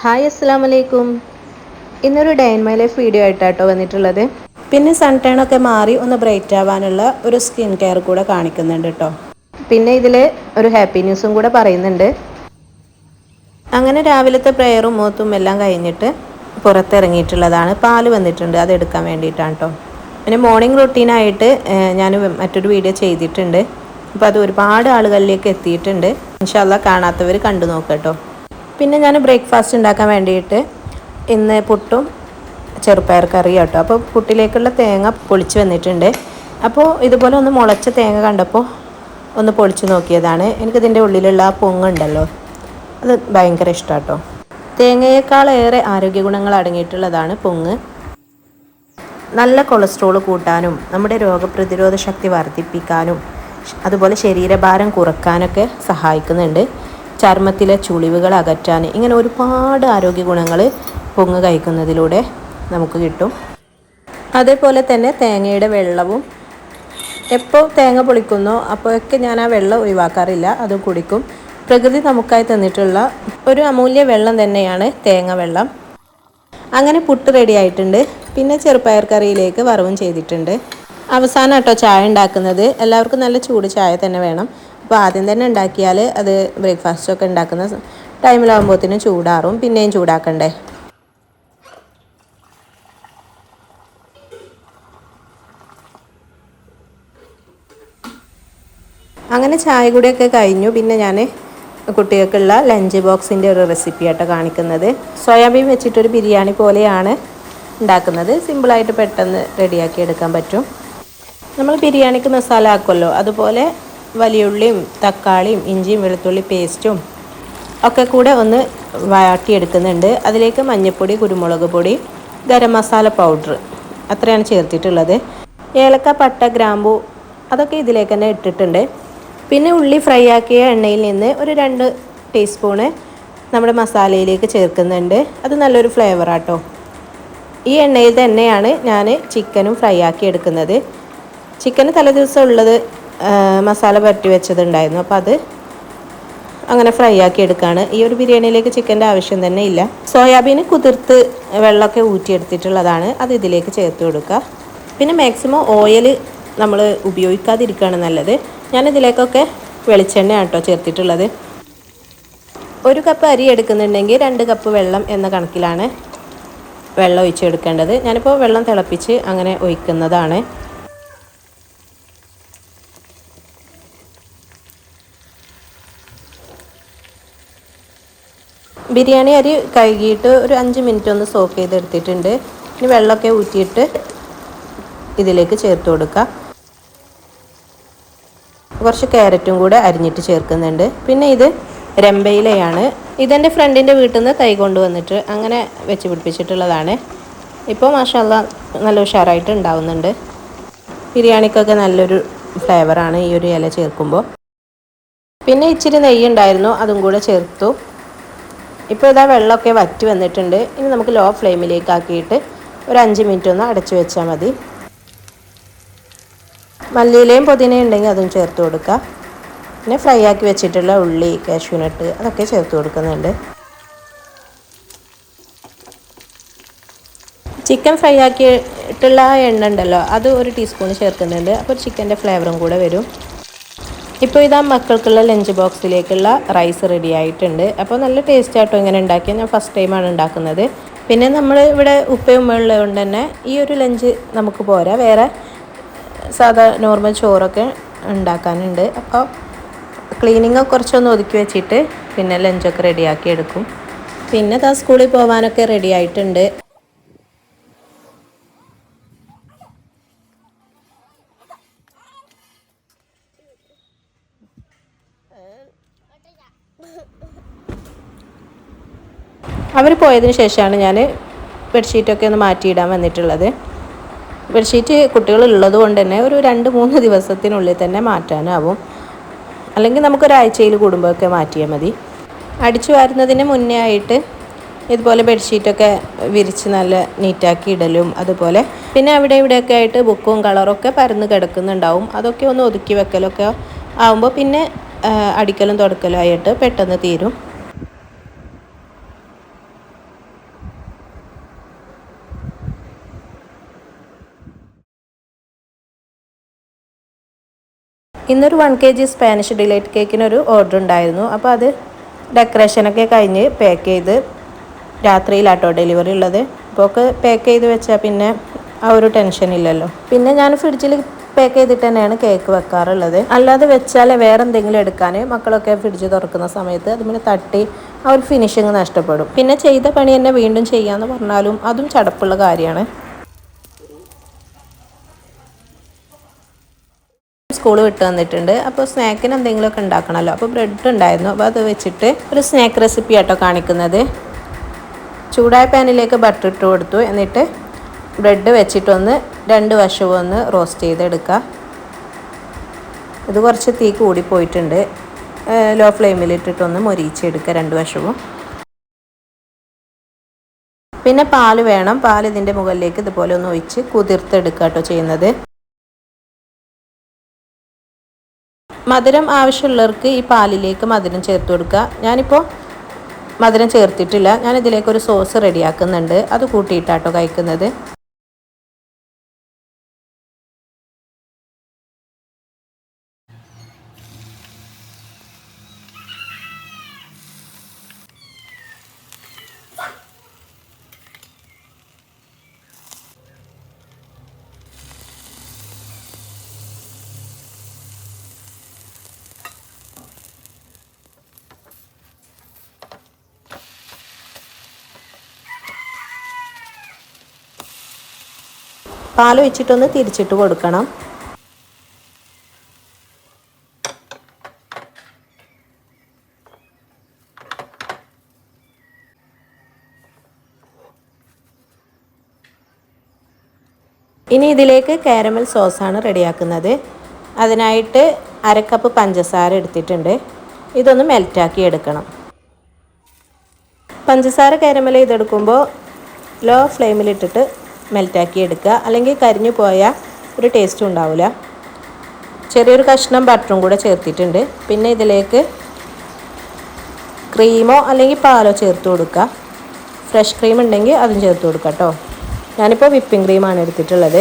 Hi അസ്സാം വലൈക്കും ഇന്നൊരു day in my life video ആയിട്ടാട്ടോ വന്നിട്ടുള്ളത്. പിന്നെ സൺ ടേൺ ഒക്കെ മാറി ഒന്ന് ബ്രൈറ്റ് ആവാനുള്ള ഒരു സ്കിൻ കെയർ കൂടെ കാണിക്കുന്നുണ്ട് കേട്ടോ പിന്നെ ഇതിൽ ഒരു ഹാപ്പി ന്യൂസും കൂടെ പറയുന്നുണ്ട്. അങ്ങനെ രാവിലത്തെ പ്രയറും മൂത്തും എല്ലാം കഴിഞ്ഞിട്ട് പുറത്തിറങ്ങിയിട്ടുള്ളതാണ്. പാൽ വന്നിട്ടുണ്ട് അത് എടുക്കാൻ വേണ്ടിയിട്ടാണ് കേട്ടോ പിന്നെ മോർണിംഗ് റുട്ടീനായിട്ട് ഞാൻ മറ്റൊരു വീഡിയോ ചെയ്തിട്ടുണ്ട്. അപ്പോൾ അത് ഒരുപാട് ആളുകളിലേക്ക് എത്തിയിട്ടുണ്ട്. ഇൻഷാല്ല കാണാത്തവർ കണ്ടു നോക്കട്ടോ പിന്നെ ഞാൻ ബ്രേക്ക്ഫാസ്റ്റ് ഉണ്ടാക്കാൻ വേണ്ടിയിട്ട് ഇന്ന് പുട്ടും ചെറുപ്പയർ കറി കേട്ടോ അപ്പോൾ പുട്ടിലേക്കുള്ള തേങ്ങ പൊളിച്ച് വന്നിട്ടുണ്ട്. അപ്പോൾ ഇതുപോലെ ഒന്ന് മുളച്ച തേങ്ങ കണ്ടപ്പോൾ ഒന്ന് പൊളിച്ച് നോക്കിയതാണ്. എനിക്കിതിന്റെ ഉള്ളിലുള്ള ആ പൊങ്ങുണ്ടല്ലോ അത് ഭയങ്കര ഇഷ്ടമാട്ടോ തേങ്ങയേക്കാളേറെ ആരോഗ്യ ഗുണങ്ങൾ അടങ്ങിയിട്ടുള്ളതാണ് പൊങ്ങ്. നല്ല കൊളസ്ട്രോൾ കൂട്ടാനും നമ്മുടെ രോഗപ്രതിരോധ ശക്തി വർദ്ധിപ്പിക്കാനും അതുപോലെ ശരീരഭാരം കുറക്കാനൊക്കെ സഹായിക്കുന്നുണ്ട്. ചർമ്മത്തിലെ ചുളിവുകൾ അകറ്റാൻ ഇങ്ങനെ ഒരുപാട് ആരോഗ്യ ഗുണങ്ങൾ പൊങ്ങ് കഴിക്കുന്നതിലൂടെ നമുക്ക് കിട്ടും. അതേപോലെ തന്നെ തേങ്ങയുടെ വെള്ളവും എപ്പോൾ തേങ്ങ പൊളിക്കുന്നോ അപ്പോഴൊക്കെ ഞാൻ ആ വെള്ളം ഒഴിവാക്കാറില്ല അത് കുടിക്കും. പ്രകൃതി നമുക്കായി തന്നിട്ടുള്ള ഒരു അമൂല്യ വെള്ളം തന്നെയാണ് തേങ്ങ വെള്ളം. അങ്ങനെ പുട്ട് റെഡി ആയിട്ടുണ്ട്. പിന്നെ ചെറുപ്പയർ കറിയിലേക്ക് വറവും ചെയ്തിട്ടുണ്ട്. അവസാനം കേട്ടോ ചായ ഉണ്ടാക്കുന്നത്. എല്ലാവർക്കും നല്ല ചൂട് ചായ തന്നെ വേണം. അപ്പോൾ ആദ്യം തന്നെ ഉണ്ടാക്കിയാൽ അത് ബ്രേക്ക്ഫാസ്റ്റൊക്കെ ഉണ്ടാക്കുന്ന ടൈമിലാകുമ്പോഴത്തേനും ചൂടാറും പിന്നെയും ചൂടാക്കണ്ടേ? അങ്ങനെ ചായ കൂടിയൊക്കെ കഴിഞ്ഞു. പിന്നെ ഞാൻ കുട്ടികൾക്കുള്ള ലഞ്ച് ബോക്സിന്റെ ഒരു റെസിപ്പി ആയിട്ട് കാണിക്കുന്നത്. സോയാബീൻ വെച്ചിട്ടൊരു ബിരിയാണി പോലെയാണ് ഉണ്ടാക്കുന്നത്. സിമ്പിളായിട്ട് പെട്ടെന്ന് റെഡിയാക്കി എടുക്കാൻ പറ്റും. നമ്മൾ ബിരിയാണിക്ക് മസാല ആക്കുമല്ലോ. അതുപോലെ വലിയുള്ളിയും തക്കാളിയും ഇഞ്ചിയും വെളുത്തുള്ളി പേസ്റ്റും ഒക്കെ കൂടെ ഒന്ന് വാട്ടിയെടുക്കുന്നുണ്ട് അതിലേക്ക് മഞ്ഞൾപ്പൊടി കുരുമുളക് പൊടി ഗരം മസാല പൗഡർ അത്രയാണ് ചേർത്തിട്ടുള്ളത്. ഏലക്ക പട്ട ഗ്രാമ്പു അതൊക്കെ ഇതിലേക്ക് തന്നെ ഇട്ടിട്ടുണ്ട്. പിന്നെ ഉള്ളി ഫ്രൈ ആക്കിയ എണ്ണയിൽ നിന്ന് ഒരു രണ്ട് ടീസ്പൂണ് നമ്മുടെ മസാലയിലേക്ക് ചേർക്കുന്നുണ്ട്. അത് നല്ലൊരു ഫ്ലേവറാട്ടോ ഈ എണ്ണയിൽ തന്നെയാണ് ഞാൻ ചിക്കനും ഫ്രൈ ആക്കി എടുക്കുന്നത്. ചിക്കൻ തലേദിവസം ഉള്ളത് മസാല പരട്ടി വെച്ചതുണ്ടായിരുന്നു. അപ്പോൾ അത് അങ്ങനെ ഫ്രൈ ആക്കി എടുക്കുകയാണ് ഈ ഒരു ബിരിയാണിയിലേക്ക് ചിക്കന്റെ ആവശ്യം തന്നെ ഇല്ല. സോയാബീൻ കുതിർത്ത് വെള്ളമൊക്കെ ഊറ്റിയെടുത്തിട്ടുള്ളതാണ്. അത് ഇതിലേക്ക് ചേർത്ത് കൊടുക്കുക. പിന്നെ മാക്സിമം ഓയിൽ നമ്മൾ ഉപയോഗിക്കാതിരിക്കുകയാണ് നല്ലത്. ഞാനിതിലേക്കൊക്കെ വെളിച്ചെണ്ണ കേട്ടോ ചേർത്തിട്ടുള്ളത്. ഒരു കപ്പ് അരി എടുക്കുന്നുണ്ടെങ്കിൽ രണ്ട് കപ്പ് വെള്ളം എന്ന കണക്കിലാണ് വെള്ളം ഒഴിച്ചെടുക്കേണ്ടത്. ഞാനിപ്പോൾ വെള്ളം തിളപ്പിച്ച് അങ്ങനെ ഒഴിക്കുന്നതാണ്. ബിരിയാണി അരി കഴുകിയിട്ട് ഒരു അഞ്ച് മിനിറ്റ് ഒന്ന് സോക്ക് ചെയ്തെടുത്തിട്ടുണ്ട്. ഇനി വെള്ളമൊക്കെ ഊറ്റിയിട്ട് ഇതിലേക്ക് ചേർത്ത് കൊടുക്കുക കുറച്ച് ക്യാരറ്റും കൂടെ അരിഞ്ഞിട്ട് ചേർക്കുന്നുണ്ട്. പിന്നെ ഇത് രമ്പയിലയാണ്. ഇതെന്റെ ഫ്രണ്ടിന്റെ വീട്ടിൽ നിന്ന് തൈ കൊണ്ടുവന്നിട്ട് അങ്ങനെ വെച്ച് പിടിപ്പിച്ചിട്ടുള്ളതാണ്. ഇപ്പോൾ മാഷല്ല നല്ല ഉഷാറായിട്ട് ഉണ്ടാവുന്നുണ്ട്. ബിരിയാണിക്കൊക്കെ നല്ലൊരു ഫ്ലേവറാണ് ഈ ഒരു ഇല ചേർക്കുമ്പോൾ പിന്നെ ഇച്ചിരി നെയ്യ് ഉണ്ടായിരുന്നു അതും കൂടെ ചേർത്തു. ഇപ്പോൾ ഇതാ വെള്ളമൊക്കെ വറ്റി വന്നിട്ടുണ്ട്. ഇനി നമുക്ക് ലോ ഫ്ലെയിമിലേക്ക് ആക്കിയിട്ട് ഒരു അഞ്ച് മിനിറ്റ് ഒന്ന് അടച്ചു വെച്ചാൽ മതി. മല്ലിയിലയും പുതിനയും ഉണ്ടെങ്കിൽ അതും ചേർത്ത് കൊടുക്കുക. പിന്നെ ഫ്രൈ ആക്കി വെച്ചിട്ടുള്ള ഉള്ളി കാഷ്യൂനട്ട് അതൊക്കെ ചേർത്ത് കൊടുക്കുന്നുണ്ട്. ചിക്കൻ ഫ്രൈ ആക്കിയിട്ടുള്ള എണ്ണ ഉണ്ടല്ലോ അത് ഒരു ടീസ്പൂൺ ചേർക്കുന്നുണ്ട്. അപ്പോൾ ചിക്കന്റെ ഫ്ലേവറും കൂടെ വരും. ഇപ്പോൾ ഇതാ മക്കൾക്കുള്ള ലഞ്ച് ബോക്സിലേക്കുള്ള റൈസ് റെഡി ആയിട്ടുണ്ട്. അപ്പോൾ നല്ല ടേസ്റ്റ് ആയിട്ടും ഇങ്ങനെ ഉണ്ടാക്കിയത് ഞാൻ ഫസ്റ്റ് ടൈമാണ് ഉണ്ടാക്കുന്നത്. പിന്നെ നമ്മൾ ഇവിടെ ഉപ്പയും ഉമ്മയുള്ളതുകൊണ്ട് കൊണ്ട് തന്നെ ഈ ഒരു ലഞ്ച് നമുക്ക് പോരാ. വേറെ സാധാ നോർമൽ ചോറൊക്കെ ഉണ്ടാക്കാനുണ്ട്. അപ്പോൾ ക്ലീനിങ് കുറച്ചൊന്ന് ഒതുക്കി വെച്ചിട്ട് പിന്നെ ലഞ്ചൊക്കെ റെഡിയാക്കി എടുക്കും. പിന്നെ താ സ്കൂളിൽ പോകാനൊക്കെ റെഡി ആയിട്ടുണ്ട്. അവർ പോയതിന് ശേഷമാണ് ഞാൻ ബെഡ്ഷീറ്റൊക്കെ ഒന്ന് മാറ്റിയിടാൻ വന്നിട്ടുള്ളത്. ബെഡ്ഷീറ്റ് കുട്ടികളുള്ളത് കൊണ്ട് തന്നെ ഒരു രണ്ട് മൂന്ന് ദിവസത്തിനുള്ളിൽ തന്നെ മാറ്റാനാവും. അല്ലെങ്കിൽ നമുക്കൊരാഴ്ചയിൽ കൂടുമ്പോഴൊക്കെ മാറ്റിയാൽ മതി. അടിച്ചു വാരുന്നതിന് മുന്നേ ആയിട്ട് ഇതുപോലെ ബെഡ്ഷീറ്റൊക്കെ വിരിച്ച് നല്ല നീറ്റാക്കി ഇടലും അതുപോലെ. പിന്നെ അവിടെ ഇവിടെയൊക്കെ ആയിട്ട് ബുക്കും കളറൊക്കെ പരന്ന് കിടക്കുന്നുണ്ടാവും. അതൊക്കെ ഒന്ന് ഒതുക്കി വെക്കലൊക്കെ ആവുമ്പോൾ പിന്നെ അടിക്കലും തുടക്കലും ആയിട്ട് പെട്ടെന്ന് തീരും. ഇന്നൊരു one K G Spanish delight കേക്കിനൊരു order ഉണ്ടായിരുന്നു. അപ്പോൾ അത് ഡെക്കറേഷനൊക്കെ കഴിഞ്ഞ് പാക്ക് ചെയ്ത് രാത്രിയിലാട്ടോ ഡെലിവറി ഉള്ളത്. അപ്പോൾ ഒക്കെ പാക്ക് ചെയ്ത് വെച്ചാൽ പിന്നെ ആ ഒരു ടെൻഷൻ ഇല്ലല്ലോ. പിന്നെ ഞാൻ ഫ്രിഡ്ജിൽ പാക്ക് ചെയ്തിട്ട് തന്നെയാണ് കേക്ക് വെക്കാറുള്ളത്. അല്ലാതെ വെച്ചാൽ വേറെ എന്തെങ്കിലും എടുക്കാൻ മക്കളൊക്കെ ഫ്രിഡ്ജ് തുറക്കുന്ന സമയത്ത് അതിന് തട്ടി ആ ഒരു ഫിനിഷിങ് നഷ്ടപ്പെടും. പിന്നെ ചെയ്ത പണി തന്നെ വീണ്ടും ചെയ്യാമെന്ന് പറഞ്ഞാലും അതും ചടപ്പുള്ള കാര്യമാണ്. സ്കൂൾ വിട്ട് വന്നിട്ടുണ്ട്. അപ്പോൾ സ്നാക്കിന് എന്തെങ്കിലുമൊക്കെ ഉണ്ടാക്കണമല്ലോ. അപ്പോൾ ബ്രെഡ് ഉണ്ടായിരുന്നു. അപ്പോൾ അത് വെച്ചിട്ട് ഒരു സ്നാക്ക് റെസിപ്പി ആട്ടോ കാണിക്കുന്നത്. ചൂടായ പാനിലേക്ക് ബട്ടർ ഇട്ട് കൊടുത്തു. എന്നിട്ട് ബ്രെഡ് വെച്ചിട്ടൊന്ന് രണ്ട് വശവും ഒന്ന് റോസ്റ്റ് ചെയ്തെടുക്കുക ഇത് കുറച്ച് തീ കൂടിപ്പോയിട്ടുണ്ട് ലോ ഫ്ലെയിമിലിട്ടിട്ടൊന്ന് മൊരീച്ചെടുക്കുക രണ്ട് വശവും. പിന്നെ പാൽ വേണം. പാൽ ഇതിന്റെ മുകളിലേക്ക് ഇതുപോലെ ഒന്ന് ഒഴിച്ച് കുതിർത്തെടുക്കുക കേട്ടോ ചെയ്യുന്നത്. മധുരം ആവശ്യമുള്ളവർക്ക് ഈ പാലിലേക്ക് മധുരം ചേർത്ത് കൊടുക്കുക. ഞാനിപ്പോൾ മധുരം ചേർത്തിട്ടില്ല. ഞാൻ ഇതിലേക്ക് ഒരു സോസ് റെഡിയാക്കുന്നുണ്ട്. അത് കൂട്ടിയിട്ടാട്ടോ കഴിക്കുന്നത്. പാൽ ഒഴിച്ചിട്ടൊന്ന് തിരിച്ചിട്ട് കൊടുക്കണം. ഇനി ഇതിലേക്ക് കാരമൽ സോസാണ് റെഡിയാക്കുന്നത്. അതിനായിട്ട് അരക്കപ്പ് പഞ്ചസാര എടുത്തിട്ടുണ്ട്. ഇതൊന്ന് മെൽറ്റാക്കി എടുക്കണം. പഞ്ചസാര കാരമൽ ചെയ്തെടുക്കുമ്പോൾ ലോ ഫ്ലെയിമിലിട്ടിട്ട് മെൽറ്റാക്കി എടുക്കുക. അല്ലെങ്കിൽ കരിഞ്ഞു പോയാൽ ഒരു ടേസ്റ്റും ഉണ്ടാവില്ല ചെറിയൊരു കഷ്ണം ബട്ടറും കൂടെ ചേർത്തിട്ടുണ്ട്. പിന്നെ ഇതിലേക്ക് ക്രീമോ അല്ലെങ്കിൽ പാലോ ചേർത്ത് കൊടുക്കുക. ഫ്രഷ് ക്രീം ഉണ്ടെങ്കിൽ അതും ചേർത്ത് കൊടുക്കുക കേട്ടോ ഞാനിപ്പോൾ വിപ്പിംഗ് ക്രീമാണ് എടുത്തിട്ടുള്ളത്.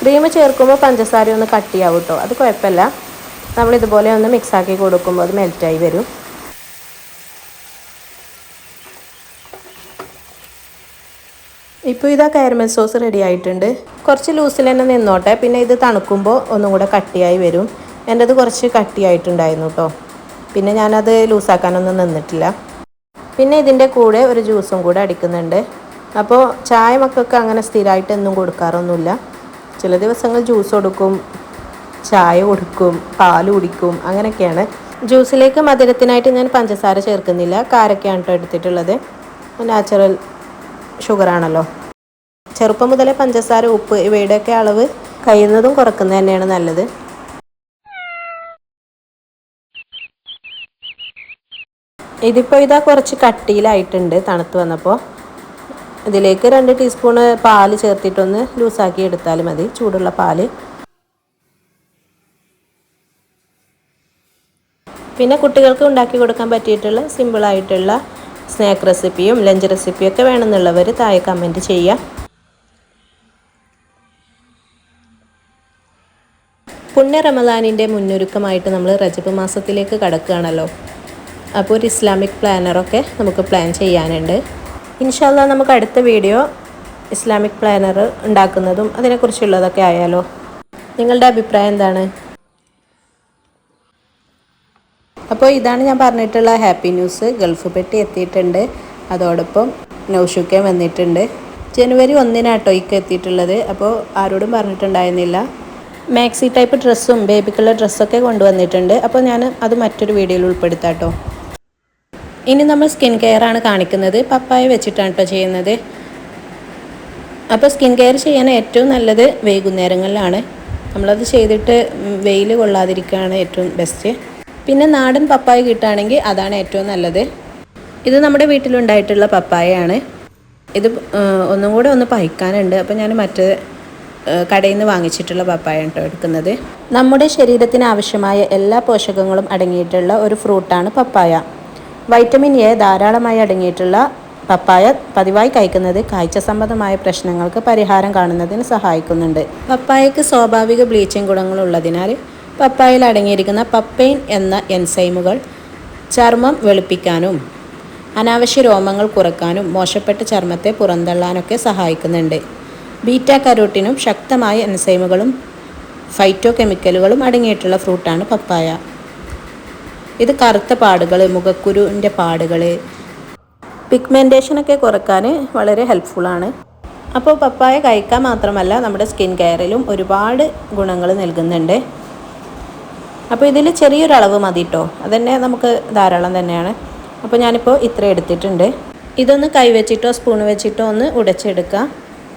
ക്രീം ചേർക്കുമ്പോൾ പഞ്ചസാര ഒന്ന് കട്ടിയാവും കേട്ടോ അത് കുഴപ്പമില്ല. നമ്മളിതുപോലെ ഒന്ന് മിക്സാക്കി കൊടുക്കുമ്പോൾ അത് മെൽറ്റായി വരും. ഇപ്പോൾ ഇതാ കാരമൽ സോസ് റെഡി ആയിട്ടുണ്ട്. കുറച്ച് ലൂസിൽ തന്നെ നിന്നോട്ടെ. പിന്നെ ഇത് തണുക്കുമ്പോൾ ഒന്നും കൂടെ കട്ടിയായി വരും. എന്റെത് കുറച്ച് കട്ടിയായിട്ടുണ്ടായിരുന്നു കേട്ടോ പിന്നെ ഞാനത് ലൂസാക്കാനൊന്നും നിന്നിട്ടില്ല. പിന്നെ ഇതിന്റെ കൂടെ ഒരു ജ്യൂസും കൂടെ അടിക്കുന്നുണ്ട്. അപ്പോൾ ചായ മക്കൾക്ക് അങ്ങനെ സ്ഥിരമായിട്ട് എന്നും കൊടുക്കാറൊന്നുമില്ല. ചില ദിവസങ്ങൾ ജ്യൂസ് കൊടുക്കും ചായ കൊടുക്കും പാൽ കുടിക്കും അങ്ങനെയൊക്കെയാണ്. ജ്യൂസിലേക്ക് മധുരത്തിനായിട്ട് ഞാൻ പഞ്ചസാര ചേർക്കുന്നില്ല. കാരൊക്കെയാണ് കേട്ടോ എടുത്തിട്ടുള്ളത്. നാച്ചുറൽ ഷുഗറാണല്ലോ ചെറുപ്പം മുതലേ പഞ്ചസാര ഉപ്പ് ഇവയുടെയൊക്കെ അളവ് കഴിയുന്നതും കുറക്കുന്നത് തന്നെയാണ് നല്ലത്. ഇതിപ്പോൾ ഇതാ കുറച്ച് കട്ടിയിലായിട്ടുണ്ട് തണുത്ത് വന്നപ്പോൾ ഇതിലേക്ക് രണ്ട് ടീസ്പൂണ് പാൽ ചേർത്തിട്ടൊന്ന് ലൂസാക്കി എടുത്താൽ മതി ചൂടുള്ള പാൽ. പിന്നെ കുട്ടികൾക്ക് ഉണ്ടാക്കി കൊടുക്കാൻ പറ്റിയിട്ടുള്ള സിമ്പിളായിട്ടുള്ള സ്നാക്ക് റെസിപ്പിയും ലഞ്ച് റെസിപ്പിയും ഒക്കെ വേണമെന്നുള്ളവർ താഴെ കമന്റ് ചെയ്യുക. പുണ്യ റമദാനിന്റെ മുന്നൊരുക്കമായിട്ട് നമ്മൾ റജബ് മാസത്തിലേക്ക് കടക്കുകയാണല്ലോ. അപ്പോൾ ഒരു ഇസ്ലാമിക് പ്ലാനറൊക്കെ നമുക്ക് പ്ലാൻ ചെയ്യാനുണ്ട്. ഇൻഷാല്ല നമുക്ക് അടുത്ത വീഡിയോ ഇസ്ലാമിക് പ്ലാനർ ഉണ്ടാക്കുന്നതും അതിനെക്കുറിച്ചുള്ളതൊക്കെ ആയാലോ. നിങ്ങളുടെ അഭിപ്രായം എന്താണ്? അപ്പോൾ ഇതാണ് ഞാൻ പറഞ്ഞിട്ടുള്ള ഹാപ്പി ന്യൂസ്. ഗൾഫ് പെട്ടി എത്തിയിട്ടുണ്ട്. അതോടൊപ്പം നൗഷുക്കെ വന്നിട്ടുണ്ട്. ജനുവരി ഒന്നിനാട്ടോ ഇക്ക് എത്തിയിട്ടുള്ളത്. അപ്പോൾ ആരോടും പറഞ്ഞിട്ടുണ്ടായിരുന്നില്ല. മാക്സി ടൈപ്പ് ഡ്രസ്സും ബേബിക്കുള്ള ഡ്രസ്സൊക്കെ കൊണ്ടുവന്നിട്ടുണ്ട്. അപ്പോൾ ഞാൻ അത് മറ്റൊരു വീഡിയോയിൽ ഉൾപ്പെടുത്താട്ടോ. ഇനി നമ്മൾ സ്കിൻ കെയർ ആണ് കാണിക്കുന്നത്. പപ്പായ വെച്ചിട്ടാണ് കേട്ടോ ചെയ്യുന്നത്. അപ്പോൾ സ്കിൻ കെയർ ചെയ്യാൻ ഏറ്റവും നല്ലത് വൈകുന്നേരങ്ങളിലാണ്. നമ്മളത് ചെയ്തിട്ട് വെയിൽ കൊള്ളാതിരിക്കുകയാണ് ഏറ്റവും ബെസ്റ്റ് പിന്നെ നാടൻ പപ്പായ കിട്ടുകയാണെങ്കിൽ അതാണ് ഏറ്റവും നല്ലത്. ഇത് നമ്മുടെ വീട്ടിലുണ്ടായിട്ടുള്ള പപ്പായയാണ്. ഇത് ഒന്നും കൂടെ ഒന്ന് പഹിക്കാനുണ്ട് അപ്പോൾ ഞാൻ മറ്റേ കടയിൽ നിന്ന് വാങ്ങിച്ചിട്ടുള്ള പപ്പായ കേട്ടോ എടുക്കുന്നത്. നമ്മുടെ ശരീരത്തിന് ആവശ്യമായ എല്ലാ പോഷകങ്ങളും അടങ്ങിയിട്ടുള്ള ഒരു ഫ്രൂട്ടാണ് പപ്പായ. വൈറ്റമിൻ എ ധാരാളമായി അടങ്ങിയിട്ടുള്ള പപ്പായ പതിവായി കഴിക്കുന്നത് കാഴ്ച സംബന്ധമായ പ്രശ്നങ്ങൾക്ക് പരിഹാരം കാണുന്നതിന് സഹായിക്കുന്നുണ്ട്. പപ്പായക്ക് സ്വാഭാവിക ബ്ലീച്ചിങ് ഗുണങ്ങളുള്ളതിനാൽ പപ്പായയിൽ അടങ്ങിയിരിക്കുന്ന പപ്പൈൻ എന്ന എൻസൈമുകൾ ചർമ്മം വെളുപ്പിക്കാനും അനാവശ്യ രോമങ്ങൾ കുറക്കാനും മോശപ്പെട്ട ചർമ്മത്തെ പുറന്തള്ളാനൊക്കെ സഹായിക്കുന്നുണ്ട്. ബീറ്റ കരോട്ടിനും ശക്തമായ എൻസൈമുകളും ഫൈറ്റോ കെമിക്കലുകളും അടങ്ങിയിട്ടുള്ള ഫ്രൂട്ടാണ് പപ്പായ. ഇത് കറുത്ത പാടുകൾ മുഖക്കുരുവിന്റെ പാടുകൾ പിഗ്മെന്റേഷനൊക്കെ കുറയ്ക്കാൻ വളരെ ഹെൽപ്ഫുള്ളാണ് അപ്പോൾ പപ്പായ കഴിക്കാൻ മാത്രമല്ല നമ്മുടെ സ്കിൻ കെയറിലും ഒരുപാട് ഗുണങ്ങൾ നൽകുന്നുണ്ട്. അപ്പോൾ ഇതിൽ ചെറിയൊരളവ് മതി കേട്ടോ അതന്നെ നമുക്ക് ധാരാളം തന്നെയാണ്. അപ്പോൾ ഞാനിപ്പോൾ ഇത്ര എടുത്തിട്ടുണ്ട്. ഇതൊന്ന് കൈ വെച്ചിട്ടോ സ്പൂൺ വെച്ചിട്ടോ ഒന്ന് ഉടച്ചെടുക്കുക.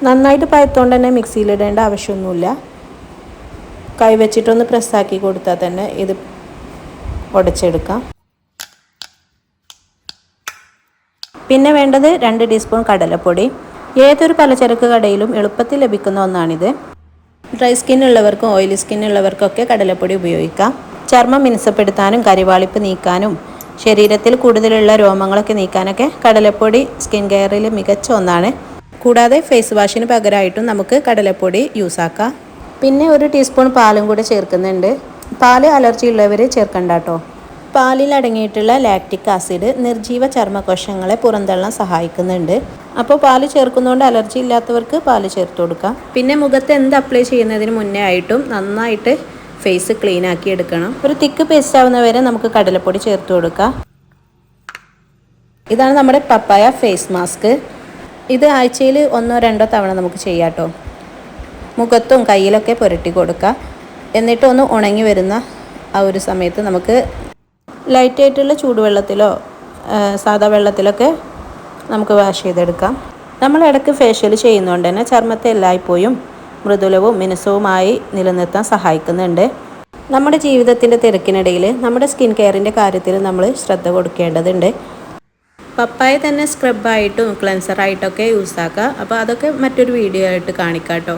നന്നായിട്ട് പയത്തോണ്ട് തന്നെ മിക്സിയിലിടേണ്ട ആവശ്യമൊന്നുമില്ല. കൈ വെച്ചിട്ടൊന്ന് പ്രസ്സാക്കി കൊടുത്താൽ തന്നെ ഇത് ഉടച്ചെടുക്കാം. പിന്നെ വേണ്ടത് രണ്ട് ടീസ്പൂൺ കടലപ്പൊടി. ഏതൊരു പലചരക്ക് കടയിലും എളുപ്പത്തിൽ ലഭിക്കുന്ന ഒന്നാണിത്. ഡ്രൈ സ്കിൻ ഉള്ളവർക്കും ഓയിലി സ്കിൻ ഉള്ളവർക്കൊക്കെ കടലപ്പൊടി ഉപയോഗിക്കാം. ചർമ്മം മിനുസപ്പെടുത്താനും കരിവാളിപ്പ് നീക്കാനും ശരീരത്തിൽ കൂടുതലുള്ള രോമങ്ങളൊക്കെ നീക്കാനൊക്കെ കടലപ്പൊടി സ്കിൻ കെയറിൽ മികച്ച ഒന്നാണ്. കൂടാതെ ഫേസ് വാഷിന് പകരമായിട്ടും നമുക്ക് കടലപ്പൊടി യൂസ് ആക്കാം. പിന്നെ ഒരു ടീസ്പൂൺ പാലും കൂടെ ചേർക്കുന്നുണ്ട്. പാൽ അലർജി ഉള്ളവർ ചേർക്കണ്ട കേട്ടോ പാലിൽ അടങ്ങിയിട്ടുള്ള ലാക്റ്റിക് ആസിഡ് നിർജീവ ചർമ്മകോശങ്ങളെ പുറന്തള്ളാൻ സഹായിക്കുന്നുണ്ട്. അപ്പോൾ പാൽ ചേർക്കുന്നതുകൊണ്ട് അലർജി ഇല്ലാത്തവർക്ക് പാൽ ചേർത്ത് കൊടുക്കാം. പിന്നെ മുഖത്ത് എന്ത് അപ്ലൈ ചെയ്യുന്നതിന് മുന്നേ ആയിട്ടും നന്നായിട്ട് ഫേസ് ക്ലീൻ ആക്കി എടുക്കണം. ഒരു തിക്ക് പേസ്റ്റ് ആവുന്നവരെ നമുക്ക് കടലപ്പൊടി ചേർത്ത് കൊടുക്കാം. ഇതാണ് നമ്മുടെ പപ്പായ ഫേസ് മാസ്ക് ഇത് ആഴ്ചയിൽ ഒന്നോ രണ്ടോ തവണ നമുക്ക് ചെയ്യാം കേട്ടോ മുഖത്തും കയ്യിലൊക്കെ പുരട്ടി കൊടുക്കുക എന്നിട്ട് ഒന്ന് ഉണങ്ങി വരുന്ന ആ ഒരു സമയത്ത് നമുക്ക് ലൈറ്റായിട്ടുള്ള ചൂടുവെള്ളത്തിലോ സാധാ വെള്ളത്തിലൊക്കെ നമുക്ക് വാഷ് ചെയ്തെടുക്കാം. നമ്മൾ ഇടയ്ക്ക് ഫേഷ്യൽ ചെയ്യുന്നതുകൊണ്ട് തന്നെ ചർമ്മത്തെ എല്ലായ്പ്പോഴും മൃദുലവും മിനുസവുമായി നിലനിർത്താൻ സഹായിക്കുന്നുണ്ട്. നമ്മുടെ ജീവിതത്തിന്റെ തിരക്കിനിടയിൽ നമ്മുടെ സ്കിൻ കെയറിന്റെ കാര്യത്തിൽ നമ്മൾ ശ്രദ്ധ കൊടുക്കേണ്ടതുണ്ട്. പപ്പായ തന്നെ സ്ക്രബായിട്ടും ക്ലെൻസറായിട്ടൊക്കെ യൂസ് ആക്കുക അപ്പോൾ അതൊക്കെ മറ്റൊരു വീഡിയോ ആയിട്ട് കാണിക്കാം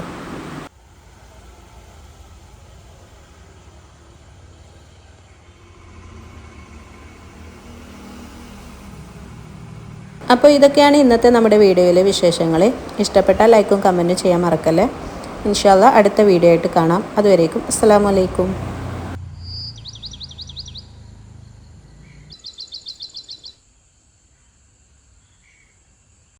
അപ്പോൾ ഇതൊക്കെയാണ് ഇന്നത്തെ നമ്മുടെ വീഡിയോയിലെ വിശേഷങ്ങൾ ഇഷ്ടപ്പെട്ടാൽ ലൈക്കും കമന്റും ചെയ്യാൻ മറക്കല്ലേ. ഇൻഷാല്ല അടുത്ത വീഡിയോ ആയിട്ട് കാണാം. അതുവരേക്കും അസ്സാം വലൈക്കും